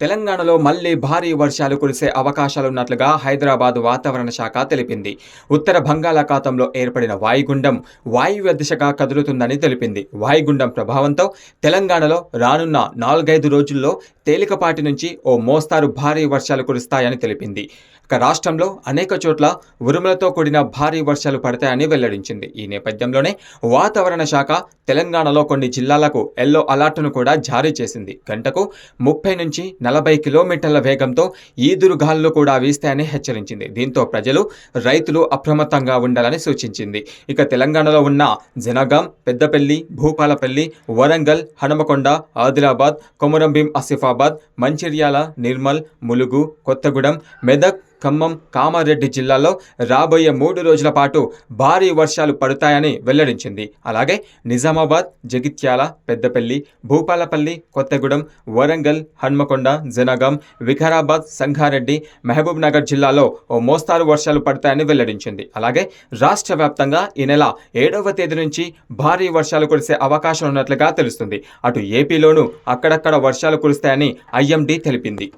తెలంగాణలో మళ్ళీ భారీ వర్షాలు కురిసే అవకాశాలున్నట్లుగా హైదరాబాద్ వాతావరణ శాఖ తెలిపింది. ఉత్తర బంగాళాఖాతంలో ఏర్పడిన వాయుగుండం వాయువ్య దిశగా కదులుతుందని తెలిపింది. వాయుగుండం ప్రభావంతో తెలంగాణలో రానున్న నాలుగైదు రోజుల్లో తేలికపాటి నుంచి ఓ మోస్తారు భారీ వర్షాలు కురుస్తాయని తెలిపింది. ఇక రాష్ట్రంలో అనేక చోట్ల ఉరుములతో కూడిన భారీ వర్షాలు పడతాయని వెల్లడించింది. ఈ నేపథ్యంలోనే వాతావరణ శాఖ తెలంగాణలో కొన్ని జిల్లాలకు ఎల్లో అలర్ట్ను కూడా జారీ చేసింది. గంటకు ముప్పై నుంచి నలభై కిలోమీటర్ల వేగంతో ఈదురుగాల్లు కూడా వీస్తాయని హెచ్చరించింది. దీంతో ప్రజలు రైతులు అప్రమత్తంగా ఉండాలని సూచించింది. ఇక తెలంగాణలో ఉన్న జనగాం పెద్దపల్లి భూపాలపల్లి వరంగల్ హనుమకొండ ఆదిలాబాద్ కొమరంభీం ఆసిఫాబాద్ మంచిర్యాల నిర్మల్ ములుగు కొత్తగూడెం మెదక్ ఖమ్మం కామారెడ్డి జిల్లాల్లో రాబోయే మూడు రోజుల పాటు భారీ వర్షాలు పడతాయని వెల్లడించింది. అలాగే నిజామాబాద్ జగిత్యాల పెద్దపల్లి భూపాలపల్లి కొత్తగూడెం వరంగల్ హన్మకొండ జనగాం వికారాబాద్ సంగారెడ్డి మహబూబ్ నగర్ జిల్లాలో ఓ మోస్తారు వర్షాలు పడతాయని వెల్లడించింది. అలాగే రాష్ట్ర వ్యాప్తంగా ఈ నెల ఏడవ తేదీ నుంచి భారీ వర్షాలు కురిసే అవకాశం ఉన్నట్లుగా తెలుస్తుంది. అటు ఏపీలోనూ అక్కడక్కడ వర్షాలు కురుస్తాయని ఐఎండీ తెలిపింది.